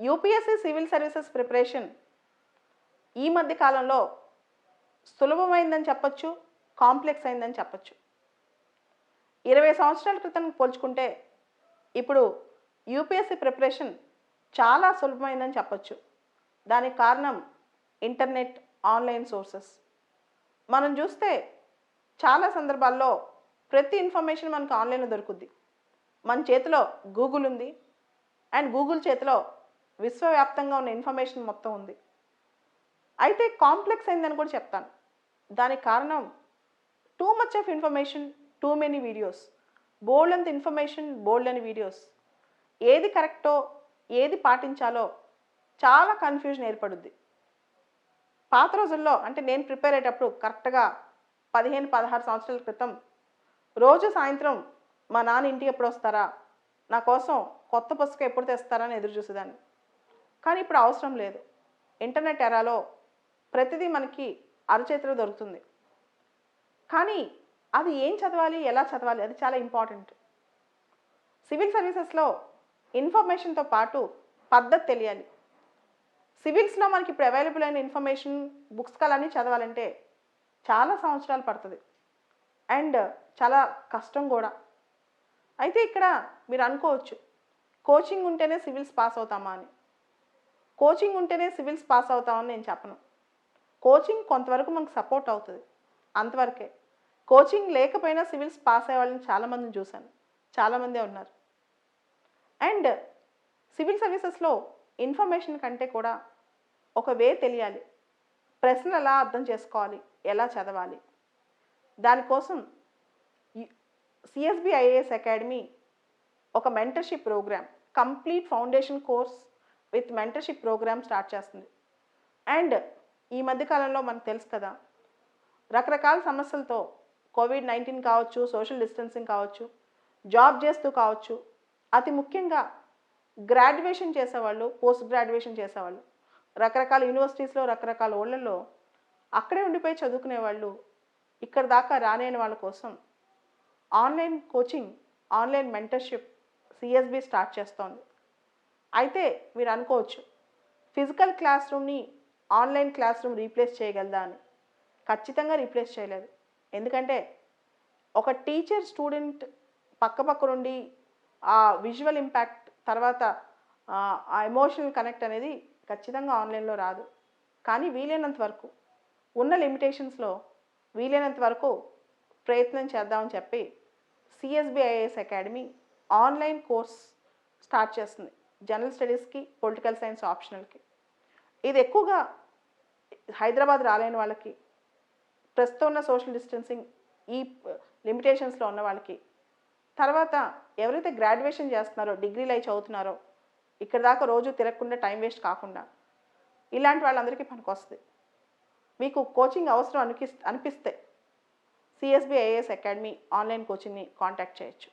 UPSC civil services preparation ఈ మధ్య కాలంలో సులభమైందని చెప్పచ్చు కాంప్లెక్స్ అయిందని చెప్పొచ్చు. ఇరవై సంవత్సరాల క్రితం పోల్చుకుంటే ఇప్పుడు యూపీఎస్సీ ప్రిపరేషన్ చాలా సులభమైందని చెప్పచ్చు. దానికి కారణం ఇంటర్నెట్ ఆన్లైన్ సోర్సెస్. మనం చూస్తే చాలా సందర్భాల్లో ప్రతి ఇన్ఫర్మేషన్ మనకు ఆన్లైన్లో దొరుకుద్ది. మన చేతిలో గూగుల్ ఉంది అండ్ గూగుల్ చేతిలో విశ్వవ్యాప్తంగా ఉన్న ఇన్ఫర్మేషన్ మొత్తం ఉంది. అయితే కాంప్లెక్స్ అయిందని కూడా చెప్తాను. దానికి కారణం too much of information too many videos బోల్డ్ అంత ఇన్ఫర్మేషన్ బోల్డ్ అని వీడియోస్ ఏది కరెక్టో ఏది పాటించాలో చాలా కన్ఫ్యూజన్ ఏర్పడుద్ది. పాత రోజుల్లో అంటే నేను ప్రిపేర్ అయ్యేటప్పుడు కరెక్ట్గా పదిహేను పదహారు సంవత్సరాల క్రితం రోజు సాయంత్రం మా నాన్న ఇంటికి ఎప్పుడు వస్తారా? నా కోసం కొత్త పుస్తకం ఎప్పుడు తెస్తారా అని ఎదురు చూసేదాన్ని. కానీ ఇప్పుడు అవసరం లేదు. ఇంటర్నెట్ ఎరాలో ప్రతిదీ మనకి అరచేతిలో దొరుకుతుంది. కానీ అది ఏం చదవాలి ఎలా చదవాలి అది చాలా ఇంపార్టెంట్. సివిల్ సర్వీసెస్లో ఇన్ఫర్మేషన్తో పాటు పద్ధతి తెలియాలి. సివిల్స్లో మనకి ఇప్పుడు అవైలబుల్ అయిన ఇన్ఫర్మేషన్ బుక్స్ కలన్నీ చదవాలంటే చాలా సంవత్సరాలు పడుతుంది. అండ్ చాలా కష్టం కూడా. అయితే ఇక్కడ మీరు అనుకోవచ్చు కోచింగ్ ఉంటేనే సివిల్స్ పాస్ అవుతామా అని. కోచింగ్ ఉంటేనే సివిల్స్ పాస్ అవుతామని నేను చెప్పను. కోచింగ్ కొంతవరకు మనకు సపోర్ట్ అవుతుంది. అంతవరకే. కోచింగ్ లేకపోయినా సివిల్స్ పాస్ అయ్యే వాళ్ళని చాలామందిని చూశాను. చాలామందే ఉన్నారు. అండ్ సివిల్ సర్వీసెస్లో ఇన్ఫర్మేషన్ కంటే కూడా ఒక వే తెలియాలి. ప్రశ్నలు ఎలా అర్థం చేసుకోవాలి? ఎలా చదవాలి? దానికోసం సిఎస్బి ఐఏఎస్ అకాడమీ ఒక mentorship programme complete foundation course with mentorship programme start చేస్తుంది. అండ్ ఈ మధ్యకాలంలో మనకు తెలుసు కదా రకరకాల సమస్యలతో కోవిడ్ నైన్టీన్ కావచ్చు సోషల్ డిస్టెన్సింగ్ కావచ్చు జాబ్ చేస్తూ కావచ్చు అతి ముఖ్యంగా గ్రాడ్యుయేషన్ చేసేవాళ్ళు పోస్ట్ గ్రాడ్యుయేషన్ చేసేవాళ్ళు రకరకాల యూనివర్సిటీస్లో రకరకాల ఓళ్ళల్లో అక్కడే ఉండిపోయి చదువుకునే వాళ్ళు ఇక్కడ దాకా రానేని వాళ్ళ కోసం online coaching online mentorship CSB start చేస్తోంది. అయితే మీరు అనుకోవచ్చు ఫిజికల్ క్లాస్ రూమ్ని ఆన్లైన్ క్లాస్ రూమ్ రీప్లేస్ చేయగలదా అని. ఖచ్చితంగా రీప్లేస్ చేయలేదు. ఎందుకంటే ఒక టీచర్ స్టూడెంట్ పక్క పక్క నుండి ఆ విజువల్ ఇంపాక్ట్ తర్వాత ఆ, ఆ ఎమోషనల్ కనెక్ట్ అనేది ఖచ్చితంగా ఆన్లైన్లో రాదు. కానీ వీలైనంత వరకు ఉన్న లిమిటేషన్స్లో వీలైనంత వరకు ప్రయత్నం చేద్దామని చెప్పి CSB IAS academy online course start చేస్తుంది. జనరల్ స్టడీస్కి పొలిటికల్ సైన్స్ ఆప్షనల్కి. ఇది ఎక్కువగా హైదరాబాద్ రాలేని వాళ్ళకి ప్రస్తుతం ఉన్న సోషల్ డిస్టెన్సింగ్ ఈ లిమిటేషన్స్లో ఉన్న వాళ్ళకి తర్వాత ఎవరైతే గ్రాడ్యుయేషన్ చేస్తున్నారో డిగ్రీలు అయి చదువుతున్నారో ఇక్కడ దాకా రోజు తిరగకుండా టైం వేస్ట్ కాకుండా ఇలాంటి వాళ్ళందరికీ పనికొస్తుంది మీకు కోచింగ్ అవసరం అనిపిస్ అనిపిస్తే సిఎస్బి ఐఏఎస్ అకాడమీ ఆన్లైన్ కోచింగ్ని కాంటాక్ట్ చేయొచ్చు.